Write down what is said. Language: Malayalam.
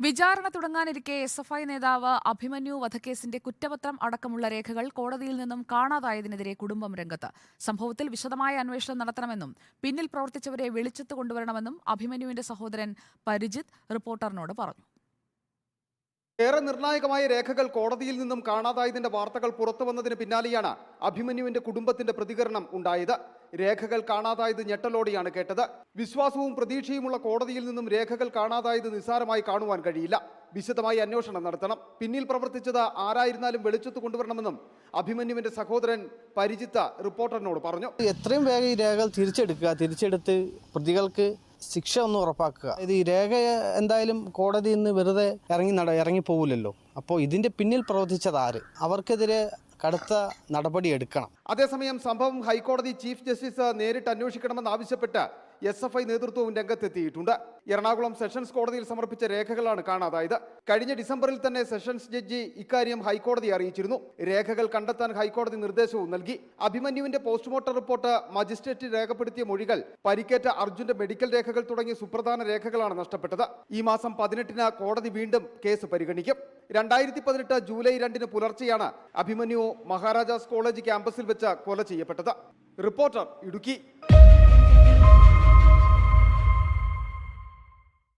വിചാരണ തുടങ്ങാനിരിക്കെ എസ് എഫ് ഐ നേതാവ് അഭിമന്യു വധക്കേസിന്റെ കുറ്റപത്രം അടക്കമുള്ള രേഖകൾ കോടതിയിൽ നിന്നും കാണാതായതിനെതിരെ കുടുംബം രംഗത്ത്. സംഭവത്തിൽ വിശദമായ അന്വേഷണം നടത്തണമെന്നും പിന്നിൽ പ്രവർത്തിച്ചവരെ വെളിച്ചത്ത് കൊണ്ടുവരണമെന്നും അഭിമന്യുവിന്റെ സഹോദരൻ പരിജിത്ത് റിപ്പോർട്ടറിനോട് പറഞ്ഞു. ഏറെ നിർണായകമായ രേഖകൾ കോടതിയിൽ നിന്നും കാണാതായതിന്റെ വാർത്തകൾ പുറത്തു വന്നതിന് പിന്നാലെയാണ് അഭിമന്യുവിന്റെ കുടുംബത്തിന്റെ പ്രതികരണം ഉണ്ടായത്. രേഖകൾ കാണാതായത് ഞെട്ടലോടെയാണ് കേട്ടത്. വിശ്വാസവും പ്രതീക്ഷയുമുള്ള കോടതിയിൽ നിന്നും രേഖകൾ കാണാതായത് നിസ്സാരമായി കാണുവാൻ കഴിയില്ല. വിശദമായി അന്വേഷണം നടത്തണം. പിന്നിൽ പ്രവർത്തിച്ചത് ആരായിരുന്നാലും വെളിച്ചത്ത് കൊണ്ടുവരണമെന്നും അഭിമന്യുവിന്റെ സഹോദരൻ പരിചിത്ത റിപ്പോർട്ടറിനോട് പറഞ്ഞു. എത്രയും വേഗം ഈ രേഖകൾ തിരിച്ചെടുക്കുക. തിരിച്ചെടുത്ത് പ്രതികൾക്ക് ശിക്ഷ ഒന്ന് ഉറപ്പാക്കുക. ഇത് ഈ രേഖ എന്തായാലും കോടതി ഇന്ന് വെറുതെ ഇറങ്ങി നട ഇറങ്ങി പോകില്ലല്ലോ അപ്പോൾ ഇതിന്റെ പിന്നിൽ പ്രവർത്തിച്ചത് ആര്? അവർക്കെതിരെ കടുത്ത നടപടി എടുക്കണം. അതേസമയം സംഭവം ഹൈക്കോടതി ചീഫ് ജസ്റ്റിസ് നേരിട്ട് അന്വേഷിക്കണമെന്നാവശ്യപ്പെട്ട് എസ് എഫ് ഐ നേതൃത്വവും രംഗത്തെത്തിയിട്ടുണ്ട്. എറണാകുളം സെഷൻസ് കോടതിയിൽ സമർപ്പിച്ച രേഖകളാണ് കാണാതായത്. കഴിഞ്ഞ ഡിസംബറിൽ തന്നെ സെഷൻസ് ജഡ്ജി ഇക്കാര്യം ഹൈക്കോടതിയെ അറിയിച്ചിരുന്നു. രേഖകൾ കണ്ടെത്താൻ ഹൈക്കോടതി നിർദ്ദേശവും നൽകി. അഭിമന്യുവിന്റെ പോസ്റ്റ്മോർട്ടം റിപ്പോർട്ട് മജിസ്ട്രേറ്റ് രേഖപ്പെടുത്തിയ മൊഴികൾ പരിക്കേറ്റ അർജുന്റെ മെഡിക്കൽ രേഖകൾ തുടങ്ങിയ സുപ്രധാന രേഖകളാണ് നഷ്ടപ്പെട്ടത്. ഈ മാസം പതിനെട്ടിന് കോടതി വീണ്ടും കേസ് പരിഗണിക്കും. രണ്ടായിരത്തി പതിനെട്ട് ജൂലൈ രണ്ടിന് പുലർച്ചെയാണ് അഭിമന്യു മഹാരാജാസ് കോളേജ് ക്യാമ്പസിൽ വെച്ച് കൊല ചെയ്യപ്പെട്ടത്. റിപ്പോർട്ടർ ഇടുക്കി.